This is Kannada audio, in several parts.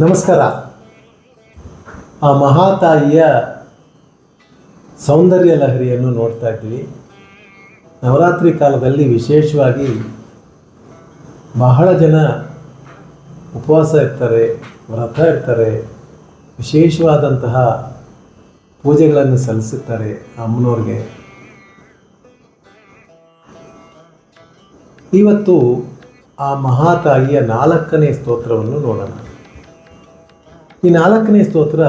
ನಮಸ್ಕಾರ. ಆ ಮಹಾತಾಯಿಯ ಸೌಂದರ್ಯ ಲಹರಿಯನ್ನು ನೋಡ್ತಾ ಇದ್ದೀವಿ. ನವರಾತ್ರಿ ಕಾಲದಲ್ಲಿ ವಿಶೇಷವಾಗಿ ಬಹಳ ಜನ ಉಪವಾಸ ಇರ್ತಾರೆ, ವ್ರತ ಇರ್ತಾರೆ, ವಿಶೇಷವಾದಂತಹ ಪೂಜೆಗಳನ್ನು ಸಲ್ಲಿಸುತ್ತಾರೆ ಅಮ್ಮನವ್ರಿಗೆ. ಇವತ್ತು ಆ ಮಹಾತಾಯಿಯ ನಾಲ್ಕನೇ ಸ್ತೋತ್ರವನ್ನು ನೋಡೋಣ. ಈ ನಾಲ್ಕನೇ ಸ್ತೋತ್ರ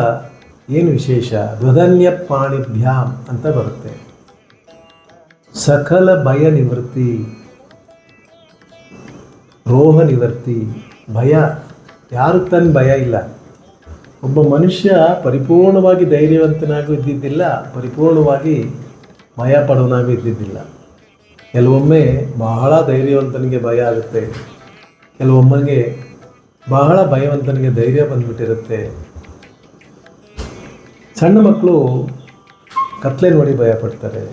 ಏನು ವಿಶೇಷ? ಧ್ವಧನ್ಯ ಪಾಣಿಭ್ಯಾಮ್ ಅಂತ ಬರುತ್ತೆ. ಸಕಲ ಭಯ ನಿವೃತ್ತಿ, ರೋಹ ನಿವೃತ್ತಿ, ಭಯ, ಯಾರು ತನ್ನ ಭಯ ಇಲ್ಲ. ಒಬ್ಬ ಮನುಷ್ಯ ಪರಿಪೂರ್ಣವಾಗಿ ಧೈರ್ಯವಂತನಾಗೂ ಇದ್ದಿದ್ದಿಲ್ಲ, ಪರಿಪೂರ್ಣವಾಗಿ ಭಯ ಪಡೋನಾಗೂ ಇದ್ದಿದ್ದಿಲ್ಲ. ಕೆಲವೊಮ್ಮೆ ಬಹಳ ಧೈರ್ಯವಂತನಿಗೆ ಭಯ ಆಗುತ್ತೆ. ಕೆಲವೊಮ್ಮೆಗೆ ಬಹಳ ಭಯವಂತನಿಗೆ ಧೈರ್ಯ ಬಂದ್ಬಿಟ್ಟಿರುತ್ತೆ. ಸಣ್ಣ ಮಕ್ಕಳು ಕತ್ಲೆ ನೋಡಿ ಭಯ ಪಡ್ತಾರೆ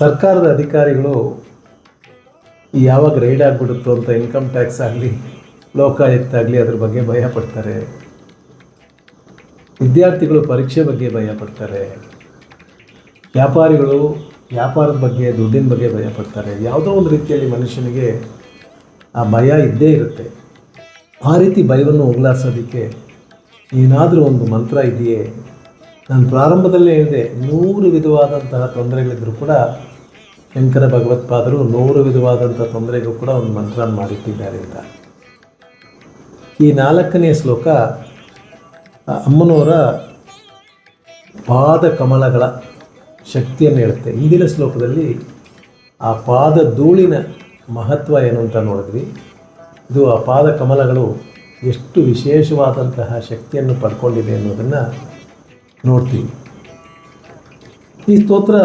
ಸರ್ಕಾರದ ಅಧಿಕಾರಿಗಳು ಯಾವಾಗ ರೈಡ್ ಆಗಿಬಿಡುತ್ತೋ ಅಂತ ಇನ್ಕಮ್ ಟ್ಯಾಕ್ಸ್ ಆಗಲಿ, ಲೋಕಾಯುಕ್ತ ಆಗಲಿ ಅದ್ರ ಬಗ್ಗೆ ಭಯ ಪಡ್ತಾರೆ ವಿದ್ಯಾರ್ಥಿಗಳು ಪರೀಕ್ಷೆ ಬಗ್ಗೆ ಭಯ ಪಡ್ತಾರೆ ವ್ಯಾಪಾರಿಗಳು ವ್ಯಾಪಾರದ ಬಗ್ಗೆ, ದುಡ್ಡಿನ ಬಗ್ಗೆ ಭಯ ಪಡ್ತಾರೆ ಯಾವುದೋ ಒಂದು ರೀತಿಯಲ್ಲಿ ಮನುಷ್ಯನಿಗೆ ಆ ಭಯ ಇದ್ದೇ ಇರುತ್ತೆ. ಆ ರೀತಿ ಭಯವನ್ನು ಹೋಗ್ಲಾಡ್ಸೋದಕ್ಕೆ ಏನಾದರೂ ಒಂದು ಮಂತ್ರ ಇದೆಯೇ? ನಾನು ಪ್ರಾರಂಭದಲ್ಲೇ ಹೇಳಿದೆ, ನೂರು ವಿಧವಾದಂತಹ ತೊಂದರೆಗಳಿದ್ದರೂ ಕೂಡ ಶಂಕರ ಭಗವತ್ಪಾದರು ನೂರು ವಿಧವಾದಂಥ ತೊಂದರೆಗೂ ಕೂಡ ಒಂದು ಮಂತ್ರ ಮಾಡಿಟ್ಟಿದ್ದಾರೆ ಅಂತ. ಈ ನಾಲ್ಕನೇ ಶ್ಲೋಕ ಅಮ್ಮನವರ ಪಾದ ಕಮಲಗಳ ಶಕ್ತಿಯನ್ನು ಹೇಳುತ್ತೆ. ಹಿಂದಿನ ಶ್ಲೋಕದಲ್ಲಿ ಆ ಪಾದ ಧೂಳಿನ ಮಹತ್ವ ಏನು ಅಂತ ನೋಡಿದ್ವಿ. ಇದು ಆ ಪಾದ ಕಮಲಗಳು ಎಷ್ಟು ವಿಶೇಷವಾದಂತಹ ಶಕ್ತಿಯನ್ನು ಪಡ್ಕೊಂಡಿದೆ ಅನ್ನೋದನ್ನು ನೋಡ್ತೀವಿ. ಈ ಸ್ತೋತ್ರ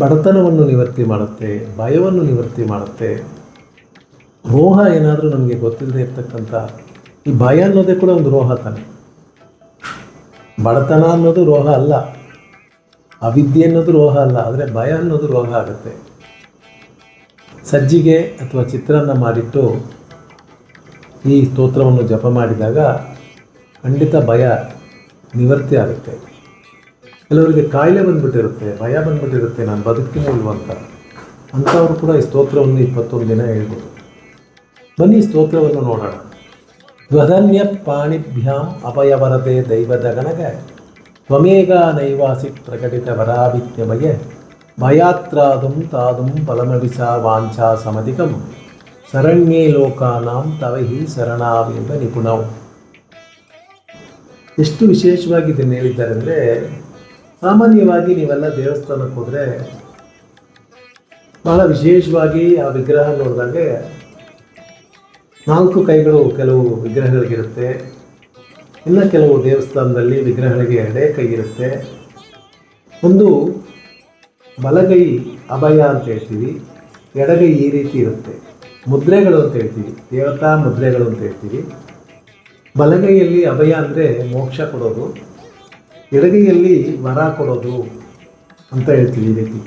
ಬಡತನವನ್ನು ನಿವೃತ್ತಿ ಮಾಡುತ್ತೆ, ಭಯವನ್ನು ನಿವೃತ್ತಿ ಮಾಡುತ್ತೆ. ರೋಹ ಏನಾದರೂ ನಮಗೆ ಗೊತ್ತಿಲ್ಲದೆ ಇರ್ತಕ್ಕಂಥ, ಈ ಭಯ ಅನ್ನೋದೇ ಕೂಡ ಒಂದು ರೋಹ ತಾನೆ. ಬಡತನ ಅನ್ನೋದು ರೋಹ ಅಲ್ಲ, ಅವಿದ್ಯೆ ಅನ್ನೋದು ರೋಹ ಅಲ್ಲ, ಆದರೆ ಭಯ ಅನ್ನೋದು ರೋಗ ಆಗುತ್ತೆ. ಸಜ್ಜಿಗೆ ಅಥವಾ ಚಿತ್ರಾನ್ನ ಮಾಡಿಟ್ಟು ಈ ಸ್ತೋತ್ರವನ್ನು ಜಪ ಮಾಡಿದಾಗ ಖಂಡಿತ ಭಯ ನಿವೃತ್ತಿ ಆಗುತ್ತೆ. ಕೆಲವರಿಗೆ ಕಾಯಿಲೆ ಬಂದ್ಬಿಟ್ಟಿರುತ್ತೆ, ಭಯ ಬಂದ್ಬಿಟ್ಟಿರುತ್ತೆ, ನಾನು ಬದುಕಿನ ಇಲ್ವಂತ ಅಂಥವ್ರು ಕೂಡ ಈ ಸ್ತೋತ್ರವನ್ನು ಇಪ್ಪತ್ತೊಂದು ದಿನ ಹೇಳ್ಬೋದು. ಬನ್ನಿ ಸ್ತೋತ್ರವನ್ನು ನೋಡೋಣ. ಧ್ವಧನ್ಯ ಪಾಣಿಭ್ಯಾಂ ಅಭಯವರದೆ ದೈವದ ಗಣಗ. ತ್ವಮೇಗ ನೈವಾಸಿ ಪ್ರಕಟಿತ ವರಾಭಿತ್ಯಮಯ ಭಯಾತ್ರಾದುಂ ತಾದಂ ಫಲಮವಿಸ ವಾಂಛಾ ಸಮಧಿಕಂ. ಶರಣ್ಯೇ ಲೋಕಾನಾಂ ತವಹಿ ಶರಣಾವೆಂಬ ನಿಪುಣವು ಎಷ್ಟು ವಿಶೇಷವಾಗಿ ಇದನ್ನು ಹೇಳಿದ್ದಾರೆ ಅಂದರೆ ಸಾಮಾನ್ಯವಾಗಿ ನೀವೆಲ್ಲ ದೇವಸ್ಥಾನಕ್ಕೆ ಹೋದರೆ ಬಹಳ ವಿಶೇಷವಾಗಿ ಆ ವಿಗ್ರಹ ನೋಡಿದಾಗ ನಾಲ್ಕು ಕೈಗಳು ಕೆಲವು ವಿಗ್ರಹಗಳಿಗಿರುತ್ತೆ, ಇನ್ನು ಕೆಲವು ದೇವಸ್ಥಾನದಲ್ಲಿ ವಿಗ್ರಹಗಳಿಗೆ ಎರಡೇ ಕೈ ಇರುತ್ತೆ. ಒಂದು ಬಲಗೈ ಅಭಯ ಅಂತ ಹೇಳ್ತೀವಿ, ಎಡಗೈ ಈ ರೀತಿ ಇರುತ್ತೆ. ಮುದ್ರೆಗಳು ಅಂತ ಹೇಳ್ತೀವಿ, ದೇವತಾ ಮುದ್ರೆಗಳು ಅಂತ ಹೇಳ್ತೀವಿ. ಬಲಗೈಯಲ್ಲಿ ಅಭಯ ಅಂದರೆ ಮೋಕ್ಷ ಕೊಡೋದು, ಎಡಗೈಯಲ್ಲಿ ವರ ಕೊಡೋದು ಅಂತ ಹೇಳ್ತೀವಿ ಈ ರೀತಿ.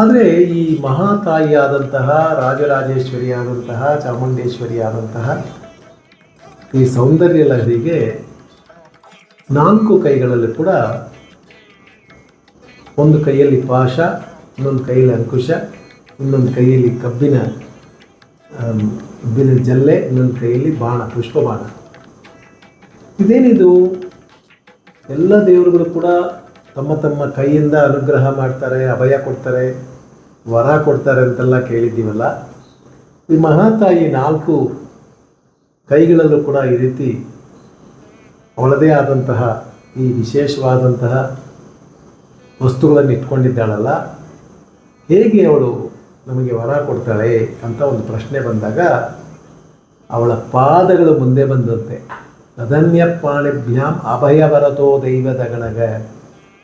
ಆದರೆ ಈ ಮಹಾತಾಯಿಯಾದಂತಹ ರಾಜರಾಜೇಶ್ವರಿಯಾದಂತಹ ಚಾಮುಂಡೇಶ್ವರಿಯಾದಂತಹ ಈ ಸೌಂದರ್ಯ ಲಹರಿಗೆ ನಾಲ್ಕು ಕೈಗಳಲ್ಲಿ ಕೂಡ ಒಂದು ಕೈಯಲ್ಲಿ ಪಾಶ, ಇನ್ನೊಂದು ಕೈಯಲ್ಲಿ ಅಂಕುಶ, ಇನ್ನೊಂದು ಕೈಯಲ್ಲಿ ಕಬ್ಬಿನ ಕಬ್ಬಿನ ಬಿನ ಜಲ್ಲೆ, ಇನ್ನೊಂದು ಕೈಯಲ್ಲಿ ಬಾಣ ಪುಷ್ಪ ಬಾಣ ಇದೇನಿದು? ಎಲ್ಲ ದೇವರುಗಳು ಕೂಡ ತಮ್ಮ ತಮ್ಮ ಕೈಯಿಂದ ಅನುಗ್ರಹ ಮಾಡ್ತಾರೆ, ಅಭಯ ಕೊಡ್ತಾರೆ, ವರ ಕೊಡ್ತಾರೆ ಅಂತೆಲ್ಲ ಕೇಳಿದ್ದೀವಲ್ಲ? ಈ ಮಹಾತಾಯಿ ನಾಲ್ಕು ಕೈಗಳಲ್ಲೂ ಕೂಡ ಈ ರೀತಿ ಅವಳದೇ ಆದಂತಹ, ಈ ವಿಶೇಷವಾದಂತಹ ವಸ್ತುಗಳನ್ನು ಇಟ್ಕೊಂಡಿದ್ದಾಳಲ್ಲ, ಹೇಗೆ ಅವಳು ನಮಗೆ ವರ ಕೊಡ್ತಾಳೆ ಅಂತ ಒಂದು ಪ್ರಶ್ನೆ ಬಂದಾಗ, ಅವಳ ಪಾದಗಳು ಮುಂದೆ ಬಂದಂತೆ ಅದನ್ಯ ಪಾಣಿಭ್ಯಾಂ ಅಭಯವರತೋ ದೈವದ ಗಣಗ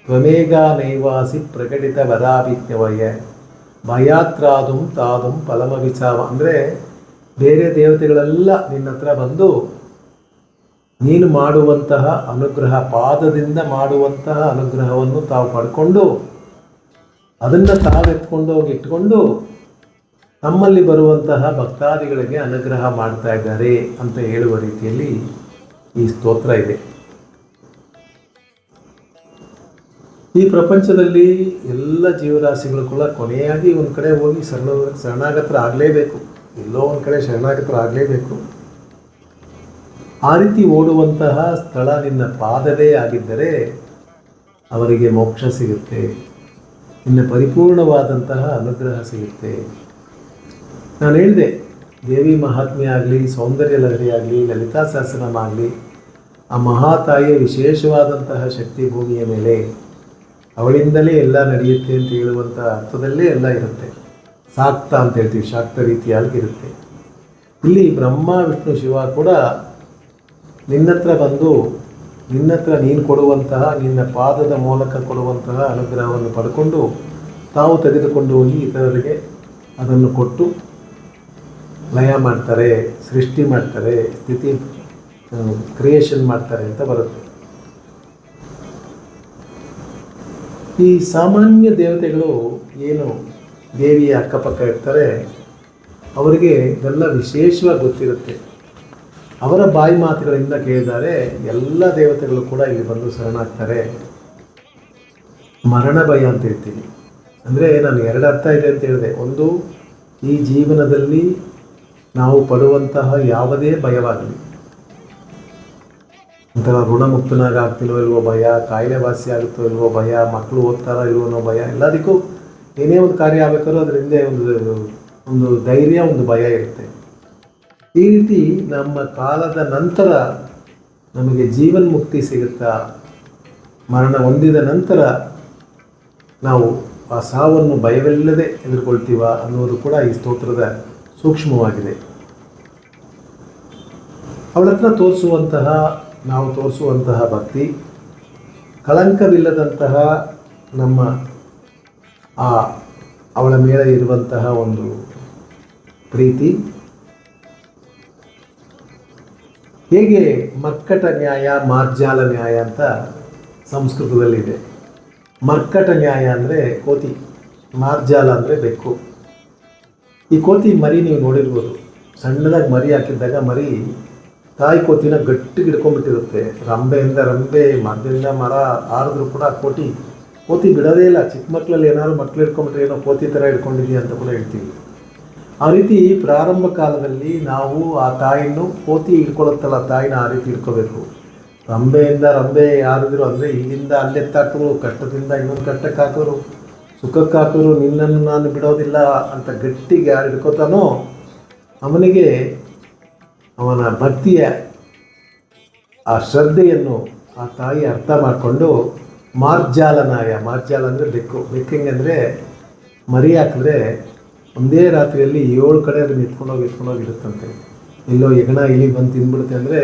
ತ್ವಮೇಗ ನೈವಾಸಿ ಪ್ರಕಟಿತ ವರಾಭಿತ್ಯವಯ ಭಯಾತ್ರಾದುಂ ತಾದುಂ ಫಲಮವಿಚಾವ ಅಂದರೆ ಬೇರೆ ದೇವತೆಗಳೆಲ್ಲ ನಿನ್ನ ಹತ್ರ ಬಂದು ನೀನು ಮಾಡುವಂತಹ ಅನುಗ್ರಹ ಪಾದದಿಂದ ಮಾಡುವಂತಹ ಅನುಗ್ರಹವನ್ನು ತಾವು ಪಡ್ಕೊಂಡು ಅದನ್ನು ತಾವು ಎತ್ಕೊಂಡು ಹೋಗಿ ಇಟ್ಕೊಂಡು ನಮ್ಮಲ್ಲಿ ಬರುವಂತಹ ಭಕ್ತಾದಿಗಳಿಗೆ ಅನುಗ್ರಹ ಮಾಡ್ತಾ ಇದ್ದಾರೆ ಅಂತ ಹೇಳುವ ರೀತಿಯಲ್ಲಿ ಈ ಸ್ತೋತ್ರ ಇದೆ. ಈ ಪ್ರಪಂಚದಲ್ಲಿ ಎಲ್ಲ ಜೀವರಾಶಿಗಳು ಕೂಡ ಕೊನೆಯಾಗಿ ಒಂದು ಕಡೆ ಹೋಗಿ ಶರಣ ಶರಣಾಗತರಾಗಲೇಬೇಕು ಎಲ್ಲೋ ಒಂದು ಕಡೆ ಶರಣಾಗತರಾಗಲೇಬೇಕು ಆ ರೀತಿ ಓಡುವಂತಹ ಸ್ಥಳ ನಿನ್ನ ಪಾದವೇ ಆಗಿದ್ದರೆ ಅವರಿಗೆ ಮೋಕ್ಷ ಸಿಗುತ್ತೆ. ನಿನ್ನ ಪರಿಪೂರ್ಣವಾದಂತಹ ಅನುಗ್ರಹ ಸಿಗುತ್ತೆ. ನಾನು ಹೇಳಿದೆ, ದೇವಿ ಮಹಾತ್ಮೆ ಆಗಲಿ ಸೌಂದರ್ಯ ಲಹರಿ ಆಗಲಿ, ಲಲಿತಾ ಸಹಸ್ರನಾಮ ಆಗಲಿ, ಆ ಮಹಾತಾಯಿಯ ವಿಶೇಷವಾದಂತಹ ಶಕ್ತಿ ಭೂಮಿಯ ಮೇಲೆ ಅವಳಿಂದಲೇ ಎಲ್ಲ ನಡೆಯುತ್ತೆ ಅಂತ ಹೇಳುವಂಥ ಅರ್ಥದಲ್ಲೇ ಎಲ್ಲ ಇರುತ್ತೆ. ಸಾಕ್ತ ಅಂತ ಹೇಳ್ತೀವಿ, ಶಾಕ್ತ ರೀತಿಯಾಗಿ ಇರುತ್ತೆ. ಇಲ್ಲಿ ಬ್ರಹ್ಮ, ವಿಷ್ಣು, ಶಿವ ಕೂಡ ನಿನ್ನತ್ರ ಬಂದು ನಿನ್ನತ್ರ ನೀನು ಕೊಡುವಂತಹ, ನಿನ್ನ ಪಾದದ ಮೂಲಕ ಕೊಡುವಂತಹ ಅನುಗ್ರಹವನ್ನು ಪಡ್ಕೊಂಡು ತಾವು ತೆಗೆದುಕೊಂಡು ಹೋಗಿ ಇತರರಿಗೆ ಅದನ್ನು ಕೊಟ್ಟು ಲಯ ಮಾಡ್ತಾರೆ, ಸೃಷ್ಟಿ ಮಾಡ್ತಾರೆ, ಸ್ಥಿತಿ ಕ್ರಿಯೇಷನ್ ಮಾಡ್ತಾರೆ ಅಂತ ಬರುತ್ತೆ. ಈ ಸಾಮಾನ್ಯ ದೇವತೆಗಳು ಏನು ದೇವಿಯ ಅಕ್ಕಪಕ್ಕ ಇರ್ತಾರೆ, ಅವರಿಗೆ ಇದೆಲ್ಲ ವಿಶೇಷವಾಗಿ ಗೊತ್ತಿರುತ್ತೆ. ಅವರ ಬಾಯಿ ಮಾತುಗಳಿಂದ ಕೇಳಿದರೆ ಎಲ್ಲ ದೇವತೆಗಳು ಕೂಡ ಇಲ್ಲಿ ಬಂದು ಶರಣಾಗ್ತಾರೆ. ಮರಣ ಭಯ ಅಂತ ಹೇಳ್ತೀನಿ. ಅಂದರೆ ನಾನು ಎರಡು ಅರ್ಥ ಇದೆ ಅಂತ ಹೇಳಿದೆ. ಒಂದು, ಈ ಜೀವನದಲ್ಲಿ ನಾವು ಪಡುವಂತಹ ಯಾವುದೇ ಭಯವಾಗಲಿ. ಒಂಥರ ಋಣಮುಕ್ತನಾಗ ಆಗ್ತಿಲ್ವೋ ಇಲ್ವೋ ಭಯ ಕಾಯಿಲೆ ವಾಸಿ ಆಗುತ್ತೋ ಇಲ್ವೋ ಭಯ ಮಕ್ಕಳು ಓದ್ತಾರೋ ಇಲ್ವೋ ಭಯ, ಎಲ್ಲದಕ್ಕೂ ಏನೇ ಒಂದು ಕಾರ್ಯ ಆಗಬೇಕಾದ್ರೂ ಅದರಿಂದ ಒಂದು ಒಂದು ಧೈರ್ಯ, ಒಂದು ಭಯ ಇರುತ್ತೆ. ಈ ರೀತಿ ನಮ್ಮ ಕಾಲದ ನಂತರ ನಮಗೆ ಜೀವನ್ ಮುಕ್ತಿ ಸಿಗುತ್ತಾ? ಮರಣ ಹೊಂದಿದ ನಂತರ ನಾವು ಆ ಸಾವನ್ನು ಭಯವಿಲ್ಲದೆ ಎದುರ್ಕೊಳ್ತೀವ ಅನ್ನೋದು ಕೂಡ ಈ ಸ್ತೋತ್ರದ ಸೂಕ್ಷ್ಮವಾಗಿದೆ. ಅವಳ ಹತ್ರ ತೋರಿಸುವಂತಹ, ನಾವು ತೋರಿಸುವಂತಹ ಭಕ್ತಿ, ಕಳಂಕವಿಲ್ಲದಂತಹ ನಮ್ಮ ಆ ಅವಳ ಮೇಲೆ ಇರುವಂತಹ ಒಂದು ಪ್ರೀತಿ ಹೇಗೆ ಮರ್ಕಟ ನ್ಯಾಯ, ಮಾರ್ಜಾಲ ನ್ಯಾಯ ಅಂತ ಸಂಸ್ಕೃತದಲ್ಲಿದೆ ಮರ್ಕಟ ನ್ಯಾಯ ಅಂದರೆ ಕೋತಿ, ಮಾರ್ಜಾಲ ಅಂದರೆ ಬೆಕ್ಕು. ಈ ಕೋತಿ ಮರಿ ನೀವು ನೋಡಿರ್ಬೋದು. ಸಣ್ಣದಾಗಿ ಮರಿ ಹಾಕಿದ್ದಾಗ ಮರಿ ತಾಯಿ ಕೋತಿನ ಗಟ್ಟಿಗೆ ಹಿಡ್ಕೊಂಡ್ಬಿಟ್ಟಿರುತ್ತೆ. ರಂಬೆಯಿಂದ ರಂಬೆ ಮರದಿಂದ ಮರ, ಆರಿದ್ರು ಕೂಡ ಕೋತಿ. ಕೋತಿ ಬಿಡೋದೇ ಇಲ್ಲ. ಚಿಕ್ಕ ಮಕ್ಕಳಲ್ಲಿ ಏನಾದ್ರು ಮಕ್ಳು ಹಿಡ್ಕೊಂಡ್ಬಿಟ್ರೆ ಏನೋ ಕೋತಿ ಥರ ಹಿಡ್ಕೊಂಡಿದ್ದೀನಿ ಅಂತ ಕೂಡ ಹೇಳ್ತೀವಿ. ಆ ರೀತಿ ಪ್ರಾರಂಭ ಕಾಲದಲ್ಲಿ ನಾವು ಆ ತಾಯಿಯನ್ನು ಕೋತಿ ಹಿಡ್ಕೊಳ್ಳುತ್ತಲ್ಲ ತಾಯಿನ ಆ ರೀತಿ ಹಿಡ್ಕೋಬೇಕು. ರಂಬೆಯಿಂದ ರಂಬೆ ಯಾರಿದ್ರು ಅಂದರೆ ಇಲ್ಲಿಂದ ಅಲ್ಲೆತ್ತಾಕಿದ್ರು ಕಷ್ಟದಿಂದ ಇನ್ನೊಂದು ಕಷ್ಟಕ್ಕೆ ಹಾಕೋರು. ಸುಖಕ್ಕೆ ಹಾಕೋರು, ನಿನ್ನನ್ನು ನಾನು ಬಿಡೋದಿಲ್ಲ ಅಂತ ಗಟ್ಟಿಗೆ ಯಾರು ಹಿಡ್ಕೋತಾನೋ ಅವನಿಗೆ ಅವನ ಭಕ್ತಿಯ ಆ ಶ್ರದ್ಧೆಯನ್ನು ಆ ತಾಯಿ ಅರ್ಥ ಮಾಡಿಕೊಂಡು ಮಾರ್ಜಾಲನಾಯ, ಮಾರ್ಜಾಲ ಅಂದರೆ ಬೆಕ್ಕು. ಬೆಕ್ಕಿಂಗಂದರೆ ಮರಿ ಹಾಕಿದ್ರೆ ಒಂದೇ ರಾತ್ರಿಯಲ್ಲಿ ಏಳು ಕಡೆ ಅದನ್ನ ಎತ್ಕೊಂಡೋಗಿ ಎತ್ಕೊಂಡೋಗಿ ಇರುತ್ತಂತೆ ಎಲ್ಲೋ ಹೆಗಣ ಇಲಿ ಬಂದು ತಿಂದ್ಬಿಡುತ್ತೆ ಅಂದರೆ,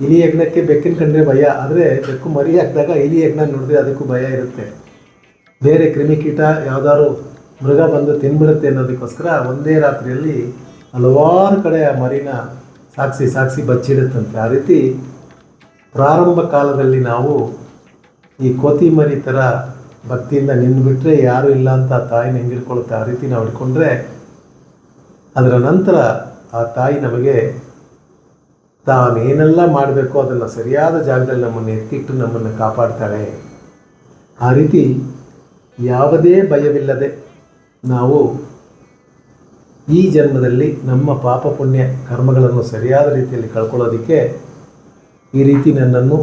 ಇಲಿ ಯಜ್ಞಕ್ಕೆ ಬೆಕ್ಕಿನ ಕಂಡ್ರೆ ಭಯ, ಆದರೆ ಬೆಕ್ಕು ಮರಿ ಹಾಕಿದಾಗ ಇಲಿ ಯಜ್ಞ ನೋಡಿದ್ರೆ ಅದಕ್ಕೂ ಭಯ ಇರುತ್ತೆ. ಬೇರೆ ಕ್ರಿಮಿಕೀಟ ಯಾವುದಾದ್ರು ಮೃಗ ಬಂದು ತಿಂದ್ಬಿಡುತ್ತೆ ಅನ್ನೋದಕ್ಕೋಸ್ಕರ ಒಂದೇ ರಾತ್ರಿಯಲ್ಲಿ ಹಲವಾರು ಕಡೆ ಆ ಮರಿನ ಸಾಕ್ಷಿ ಸಾಕ್ಷಿ ಬಚ್ಚಿಡುತ್ತಂತೆ. ಆ ರೀತಿ ಪ್ರಾರಂಭ ಕಾಲದಲ್ಲಿ ನಾವು ಈ ಕೋತಿ ಮರಿ ಥರ ಭಕ್ತಿಯಿಂದ ನಿಂದುಬಿಟ್ರೆ ಯಾರೂ ಇಲ್ಲ ಅಂತ ಆ ತಾಯಿನ ಆ ರೀತಿ ನಾವು ಹಿಡ್ಕೊಂಡ್ರೆ ಅದರ ನಂತರ ಆ ತಾಯಿ ನಮಗೆ ತಾನೇನೆಲ್ಲ ಮಾಡಬೇಕು ಅದನ್ನು ಸರಿಯಾದ ಜಾಗದಲ್ಲಿ ನಮ್ಮನ್ನು ಎತ್ತಿಟ್ಟು ನಮ್ಮನ್ನು ಕಾಪಾಡ್ತಾಳೆ. ಆ ರೀತಿ ಯಾವುದೇ ಭಯವಿಲ್ಲದೆ ನಾವು ಈ ಜನ್ಮದಲ್ಲಿ ನಮ್ಮ ಪಾಪ ಪುಣ್ಯ ಕರ್ಮಗಳನ್ನು ಸರಿಯಾದ ರೀತಿಯಲ್ಲಿ ಕಳ್ಕೊಳ್ಳೋದಕ್ಕೆ ಈ ರೀತಿ ನನ್ನನ್ನು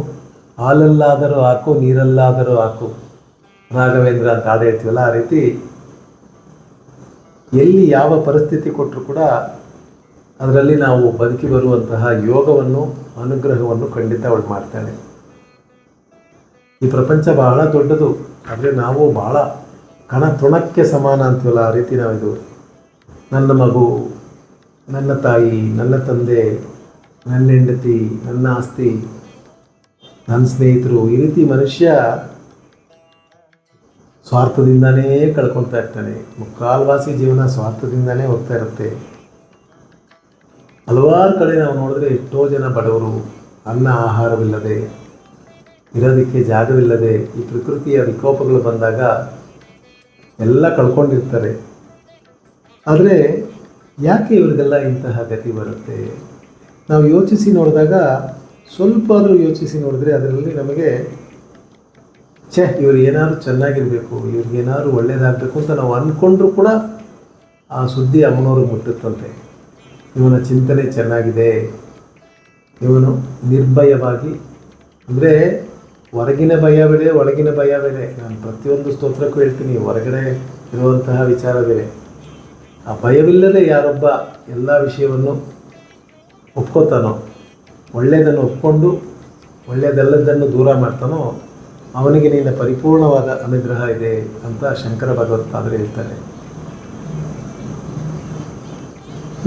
ಹಾಲಲ್ಲಾದರೂ ಹಾಕು, ನೀರಲ್ಲಾದರೂ ಹಾಕು. ರಾಘವೇಂದ್ರ ಅಂತ ಹಾಡು ಹೇಳ್ತೀವಲ್ಲ ಆ ರೀತಿ ಎಲ್ಲಿ ಯಾವ ಪರಿಸ್ಥಿತಿ ಕೊಟ್ಟರು ಕೂಡ ಅದರಲ್ಲಿ ನಾವು ಬದುಕಿ ಬರುವಂತಹ ಯೋಗವನ್ನು, ಅನುಗ್ರಹವನ್ನು ಖಂಡಿತ ಅವಳು ಮಾಡ್ತಾಳೆ. ಈ ಪ್ರಪಂಚ ಬಹಳ ದೊಡ್ಡದು, ಆದರೆ ನಾವು ಬಹಳ ಕಣ ತುಣಕ್ಕೆ ಸಮಾನ ಅಂತೀವಲ್ಲ, ಆ ರೀತಿ ನಾವಿದು. ನನ್ನ ಮಗು, ನನ್ನ ತಾಯಿ, ನನ್ನ ತಂದೆ, ನನ್ನ ಹೆಂಡತಿ, ನನ್ನ ಆಸ್ತಿ, ನನ್ನ ಸ್ನೇಹಿತರು, ಈ ರೀತಿ ಮನುಷ್ಯ ಸ್ವಾರ್ಥದಿಂದನೇ ಕಳ್ಕೊಳ್ತಾ ಇರ್ತಾನೆ ಮುಕ್ಕಾಲ್ವಾಸಿ ಜೀವನ ಸ್ವಾರ್ಥದಿಂದನೇ ಹೋಗ್ತಾ ಇರುತ್ತೆ. ಹಲವಾರು ಕಡೆ ನಾವು ನೋಡಿದ್ರೆ ಎಷ್ಟೋ ಜನ ಬಡವರು ಅನ್ನ, ಆಹಾರವಿಲ್ಲದೆ, ಇರೋದಕ್ಕೆ ಜಾಗವಿಲ್ಲದೆ, ಈ ಪ್ರಕೃತಿಯ ವಿಕೋಪಗಳು ಬಂದಾಗ ಎಲ್ಲ ಕಳ್ಕೊಂಡಿರ್ತಾರೆ. ಆದರೆ ಯಾಕೆ ಇವರಿಗೆಲ್ಲ ಇಂತಹ ಗತಿ ಬರುತ್ತೆ? ನಾವು ಯೋಚಿಸಿ ನೋಡಿದಾಗ ಸ್ವಲ್ಪ ಆದರೂ ಯೋಚಿಸಿ ನೋಡಿದ್ರೆ ಅದರಲ್ಲಿ ನಮಗೆ ಛೇ ಇವ್ರು ಏನಾದ್ರು ಚೆನ್ನಾಗಿರಬೇಕು ಇವ್ರಿಗೆ ಏನಾದ್ರು ಒಳ್ಳೇದಾಗಬೇಕು ಅಂತ ನಾವು ಅಂದ್ಕೊಂಡ್ರೂ ಕೂಡ ಆ ಸುದ್ದಿ ಅಮ್ಮನವ್ರಿಗೆ ಮುಟ್ಟುತ್ತಂತೆ. ಇವನ ಚಿಂತನೆ ಚೆನ್ನಾಗಿದೆ. ಇವನು ನಿರ್ಭಯವಾಗಿ, ಅಂದರೆ ಹೊರಗಿನ ಭಯ ಬೇರೆ, ಒಳಗಿನ ಭಯ ಬೇರೆ. ನಾನು ಪ್ರತಿಯೊಂದು ಸ್ತೋತ್ರಕ್ಕೂ ಹೇಳ್ತೀನಿ, ಹೊರಗಡೆ ಇರುವಂತಹ ವಿಚಾರ ಬೇರೆ. ಆ ಭಯವಿಲ್ಲದೆ ಯಾರೊಬ್ಬ ಎಲ್ಲ ವಿಷಯವನ್ನು ಒಪ್ಕೋತಾನೋ ಒಳ್ಳೆಯದನ್ನು ಒಪ್ಕೊಂಡು ಒಳ್ಳೆಯದೆಲ್ಲದನ್ನು ದೂರ ಮಾಡ್ತಾನೋ ಅವನಿಗೆ ನಿನ್ನ ಪರಿಪೂರ್ಣವಾದ ಅನುಗ್ರಹ ಇದೆ ಅಂತ ಶಂಕರ ಭಗವತ್ಪಾದರು ಹೇಳ್ತಾರೆ.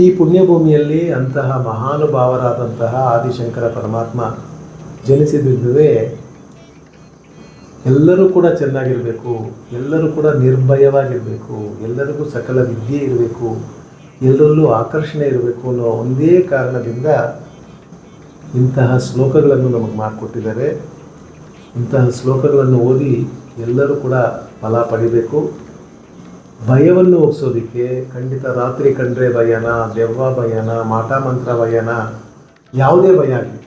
ಈ ಪುಣ್ಯಭೂಮಿಯಲ್ಲಿ ಅಂತಹ ಮಹಾನುಭಾವರಾದಂತಹ ಆದಿಶಂಕರ ಪರಮಾತ್ಮ ಜನಿಸಿದಿದ್ದುವೇ ಎಲ್ಲರೂ ಕೂಡ ಚೆನ್ನಾಗಿರಬೇಕು, ಎಲ್ಲರೂ ಕೂಡ ನಿರ್ಭಯವಾಗಿರಬೇಕು, ಎಲ್ಲರಿಗೂ ಸಕಲ ವಿದ್ಯೆ ಇರಬೇಕು, ಎಲ್ಲರಲ್ಲೂ ಆಕರ್ಷಣೆ ಇರಬೇಕು ಅನ್ನೋ ಒಂದೇ ಕಾರಣದಿಂದ ಇಂತಹ ಶ್ಲೋಕಗಳನ್ನು ನಮಗೆ ಮಾಡಿಕೊಟ್ಟಿದ್ದಾರೆ. ಇಂತಹ ಶ್ಲೋಕಗಳನ್ನು ಓದಿ ಎಲ್ಲರೂ ಕೂಡ ಫಲ ಪಡಿಬೇಕು. ಭಯವನ್ನು ಹೋಗ್ಸೋದಕ್ಕೆ ಖಂಡಿತ ರಾತ್ರಿ ಕಂಡ್ರೆ ಭಯನ, ದೆವ್ವ ಭಯನ, ಮಾಟ ಮಂತ್ರ ಭಯನ, ಯಾವುದೇ ಭಯ ಆಗಲಿ.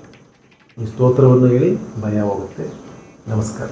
ಈ ಸ್ತೋತ್ರವನ್ನು ಹೇಳಿ ಭಯ ಹೋಗುತ್ತೆ. ನಮಸ್ಕಾರ.